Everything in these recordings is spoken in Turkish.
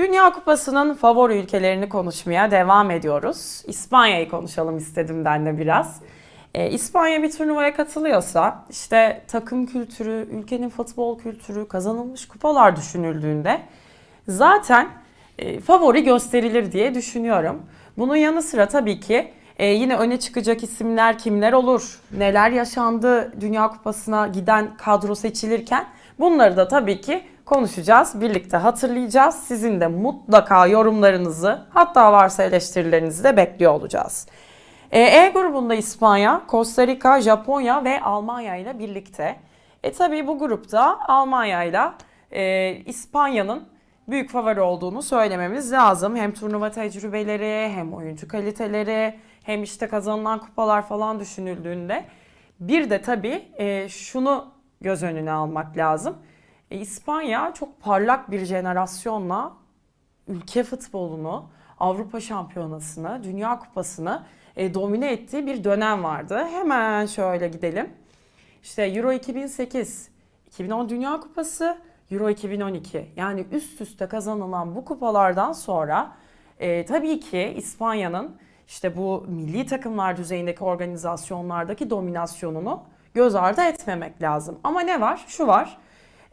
Dünya Kupası'nın favori ülkelerini konuşmaya devam ediyoruz. İspanya'yı konuşalım istedim ben de biraz. Ee, İspanya bir turnuvaya katılıyorsa işte takım kültürü, ülkenin futbol kültürü, kazanılmış kupalar düşünüldüğünde zaten e, favori gösterilir diye düşünüyorum. Bunun yanı sıra tabii ki e, yine öne çıkacak isimler kimler olur, neler yaşandı Dünya Kupası'na giden kadro seçilirken bunları da tabii ki konuşacağız, birlikte hatırlayacağız. Sizin de mutlaka yorumlarınızı hatta varsa eleştirilerinizi de bekliyor olacağız. E, E grubunda İspanya, Costa Rica, Japonya ve Almanya ile birlikte. E tabii bu grupta Almanya ile e, İspanya'nın büyük favori olduğunu söylememiz lazım. Hem turnuva tecrübeleri, hem oyuncu kaliteleri, hem işte kazanılan kupalar falan düşünüldüğünde. Bir de tabii e, şunu göz önüne almak lazım. E, İspanya çok parlak bir jenerasyonla ülke futbolunu, Avrupa Şampiyonası'nı, Dünya Kupası'nı e, domine ettiği bir dönem vardı. Hemen şöyle gidelim. İşte Euro 2008, 2010 Dünya Kupası, Euro 2012. Yani üst üste kazanılan bu kupalardan sonra e, tabii ki İspanya'nın işte bu milli takımlar düzeyindeki organizasyonlardaki dominasyonunu göz ardı etmemek lazım. Ama ne var? Şu var.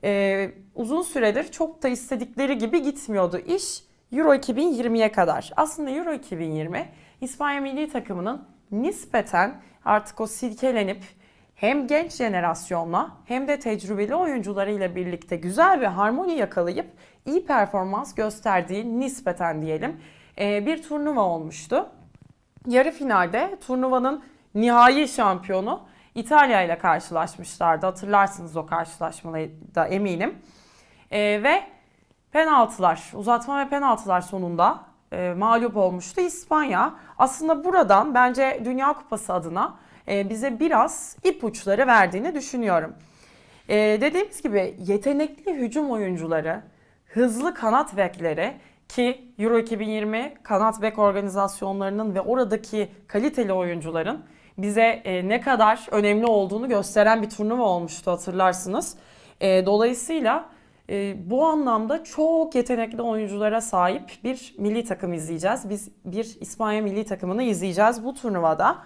E, uzun süredir çok da istedikleri gibi gitmiyordu iş Euro 2020'ye kadar. Aslında Euro 2020 İspanya milli takımının nispeten artık o silkelenip hem genç jenerasyonla hem de tecrübeli oyuncularıyla birlikte güzel bir harmoni yakalayıp iyi performans gösterdiği nispeten diyelim e, bir turnuva olmuştu. Yarı finalde turnuvanın nihai şampiyonu İtalya ile karşılaşmışlardı. Hatırlarsınız o karşılaşmayı da eminim. E, ve penaltılar, uzatma ve penaltılar sonunda e, mağlup olmuştu İspanya. Aslında buradan bence Dünya Kupası adına e, bize biraz ipuçları verdiğini düşünüyorum. E, dediğimiz gibi yetenekli hücum oyuncuları, hızlı kanat bekleri ki Euro 2020 kanat bek organizasyonlarının ve oradaki kaliteli oyuncuların bize e, ne kadar önemli olduğunu gösteren bir turnuva olmuştu hatırlarsınız. E, dolayısıyla e, bu anlamda çok yetenekli oyunculara sahip bir milli takım izleyeceğiz. Biz bir İspanya milli takımını izleyeceğiz bu turnuvada.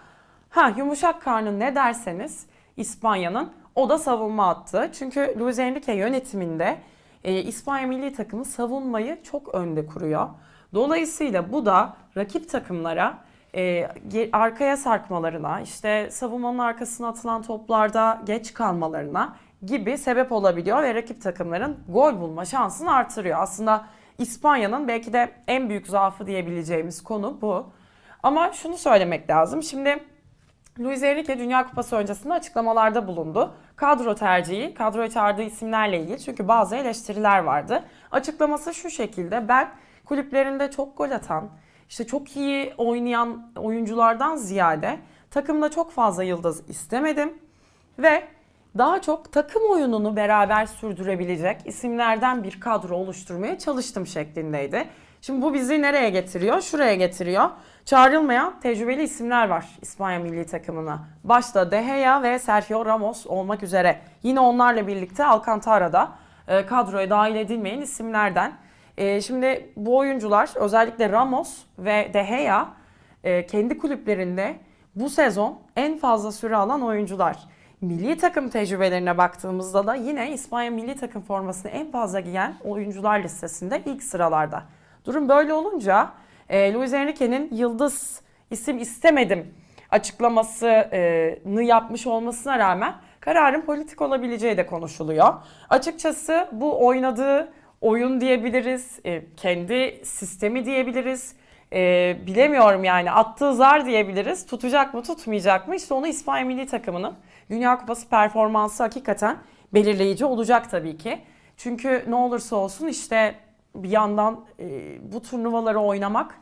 Ha yumuşak karnı ne derseniz İspanya'nın o da savunma attı. Çünkü Luis Enrique yönetiminde e, İspanya milli takımı savunmayı çok önde kuruyor. Dolayısıyla bu da rakip takımlara e, arkaya sarkmalarına, işte savunmanın arkasına atılan toplarda geç kalmalarına gibi sebep olabiliyor ve rakip takımların gol bulma şansını artırıyor. Aslında İspanya'nın belki de en büyük zaafı diyebileceğimiz konu bu. Ama şunu söylemek lazım. Şimdi Luis Enrique Dünya Kupası öncesinde açıklamalarda bulundu. Kadro tercihi, kadroya çağırdığı isimlerle ilgili çünkü bazı eleştiriler vardı. Açıklaması şu şekilde. Ben kulüplerinde çok gol atan, işte çok iyi oynayan oyunculardan ziyade takımda çok fazla yıldız istemedim ve daha çok takım oyununu beraber sürdürebilecek isimlerden bir kadro oluşturmaya çalıştım şeklindeydi. Şimdi bu bizi nereye getiriyor? Şuraya getiriyor. Çağrılmayan tecrübeli isimler var İspanya milli takımına. Başta De Gea ve Sergio Ramos olmak üzere. Yine onlarla birlikte Alcantara da e, kadroya dahil edilmeyen isimlerden. E, şimdi bu oyuncular özellikle Ramos ve De Gea e, kendi kulüplerinde bu sezon en fazla süre alan oyuncular. Milli takım tecrübelerine baktığımızda da yine İspanya milli takım formasını en fazla giyen oyuncular listesinde ilk sıralarda. Durum böyle olunca e, Luis Enrique'nin yıldız isim istemedim açıklamasını yapmış olmasına rağmen kararın politik olabileceği de konuşuluyor. Açıkçası bu oynadığı oyun diyebiliriz, e, kendi sistemi diyebiliriz. E, bilemiyorum yani attığı zar diyebiliriz. Tutacak mı tutmayacak mı? İşte onu İspanya milli takımının Dünya Kupası performansı hakikaten belirleyici olacak tabii ki. Çünkü ne olursa olsun işte bir yandan e, bu turnuvaları oynamak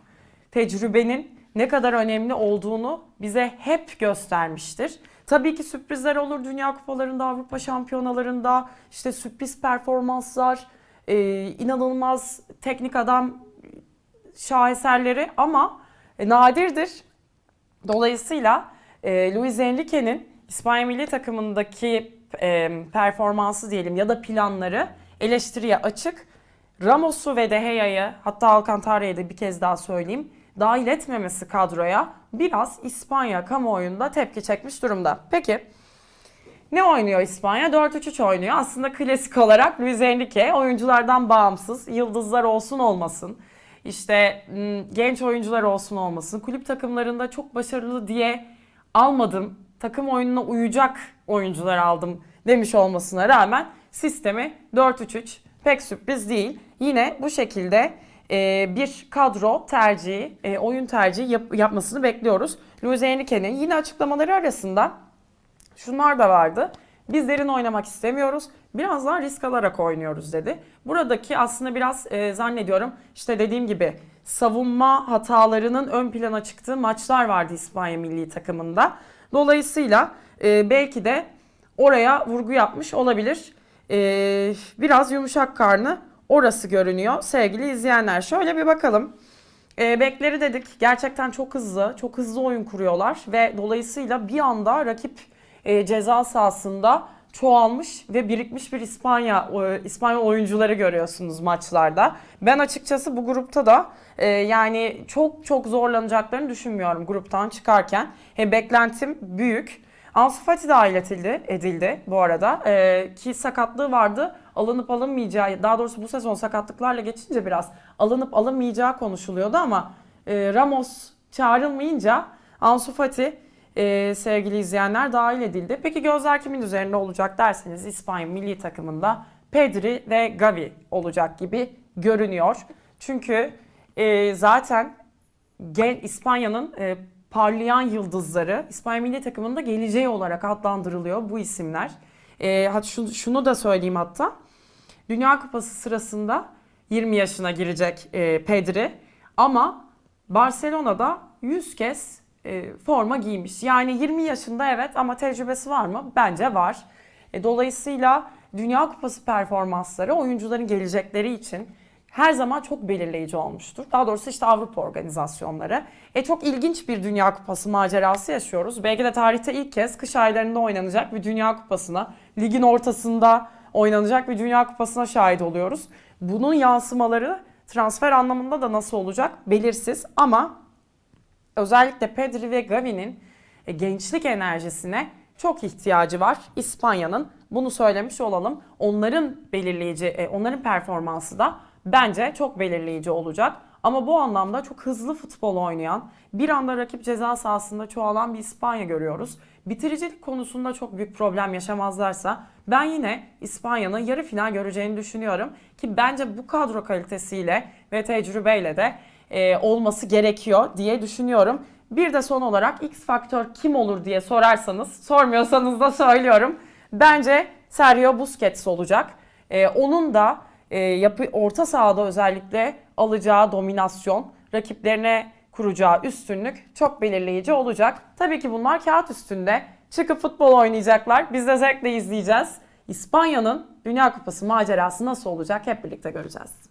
tecrübenin ne kadar önemli olduğunu bize hep göstermiştir. Tabii ki sürprizler olur Dünya Kupalarında, Avrupa Şampiyonalarında, işte sürpriz performanslar, e, inanılmaz teknik adam şaheserleri ama e, nadirdir. Dolayısıyla e, Luis Enrique'nin İspanya milli takımındaki e, performansı diyelim ya da planları eleştiriye açık Ramos'u ve De Gea'yı hatta Alcantara'yı da bir kez daha söyleyeyim dahil etmemesi kadroya biraz İspanya kamuoyunda tepki çekmiş durumda. Peki ne oynuyor İspanya? 4-3-3 oynuyor. Aslında klasik olarak Luis Enrique oyunculardan bağımsız, yıldızlar olsun olmasın, işte genç oyuncular olsun olmasın, kulüp takımlarında çok başarılı diye almadım, takım oyununa uyacak oyuncular aldım demiş olmasına rağmen sistemi 4-3-3 pek sürpriz değil. Yine bu şekilde e, bir kadro tercihi, e, oyun tercihi yap- yapmasını bekliyoruz. Luis Enrique'nin yine açıklamaları arasında şunlar da vardı. Biz derin oynamak istemiyoruz. Biraz daha risk alarak oynuyoruz dedi. Buradaki aslında biraz e, zannediyorum işte dediğim gibi savunma hatalarının ön plana çıktığı maçlar vardı İspanya milli takımında. Dolayısıyla e, belki de oraya vurgu yapmış olabilir. E, biraz yumuşak karnı orası görünüyor sevgili izleyenler. Şöyle bir bakalım. E, bekleri dedik gerçekten çok hızlı, çok hızlı oyun kuruyorlar ve dolayısıyla bir anda rakip e, ceza sahasında çoğalmış ve birikmiş bir İspanya e, İspanya oyuncuları görüyorsunuz maçlarda. Ben açıkçası bu grupta da e, yani çok çok zorlanacaklarını düşünmüyorum gruptan çıkarken. He, beklentim büyük. Ansu Fati dahil edildi, edildi bu arada. E, ki sakatlığı vardı. Alınıp alınmayacağı, daha doğrusu bu sezon sakatlıklarla geçince biraz alınıp alınmayacağı konuşuluyordu ama e, Ramos çağrılmayınca Ansu Fati e, sevgili izleyenler dahil edildi. Peki gözler kimin üzerinde olacak derseniz İspanya milli takımında Pedri ve Gavi olacak gibi görünüyor. Çünkü e, zaten gen İspanya'nın e, parlayan yıldızları İspanya milli takımında geleceği olarak adlandırılıyor bu isimler. E, hat- şunu, şunu da söyleyeyim hatta. Dünya Kupası sırasında 20 yaşına girecek e, Pedri ama Barcelona'da 100 kez e, forma giymiş. Yani 20 yaşında evet ama tecrübesi var mı? Bence var. E, dolayısıyla Dünya Kupası performansları oyuncuların gelecekleri için her zaman çok belirleyici olmuştur. Daha doğrusu işte Avrupa organizasyonları. E çok ilginç bir Dünya Kupası macerası yaşıyoruz. Belki de tarihte ilk kez kış aylarında oynanacak bir Dünya Kupası'na, ligin ortasında oynanacak bir Dünya Kupası'na şahit oluyoruz. Bunun yansımaları transfer anlamında da nasıl olacak belirsiz ama özellikle Pedri ve Gavi'nin e, gençlik enerjisine çok ihtiyacı var İspanya'nın. Bunu söylemiş olalım. Onların belirleyici, e, onların performansı da bence çok belirleyici olacak. Ama bu anlamda çok hızlı futbol oynayan, bir anda rakip ceza sahasında çoğalan bir İspanya görüyoruz. Bitiricilik konusunda çok büyük problem yaşamazlarsa ben yine İspanya'nın yarı final göreceğini düşünüyorum. Ki bence bu kadro kalitesiyle ve tecrübeyle de e, olması gerekiyor diye düşünüyorum. Bir de son olarak X faktör kim olur diye sorarsanız, sormuyorsanız da söylüyorum. Bence Sergio Busquets olacak. E, onun da e, yapı orta sahada özellikle alacağı dominasyon, rakiplerine kuracağı üstünlük çok belirleyici olacak. Tabii ki bunlar kağıt üstünde. Çıkıp futbol oynayacaklar. Biz de zevkle izleyeceğiz. İspanya'nın Dünya Kupası macerası nasıl olacak hep birlikte göreceğiz.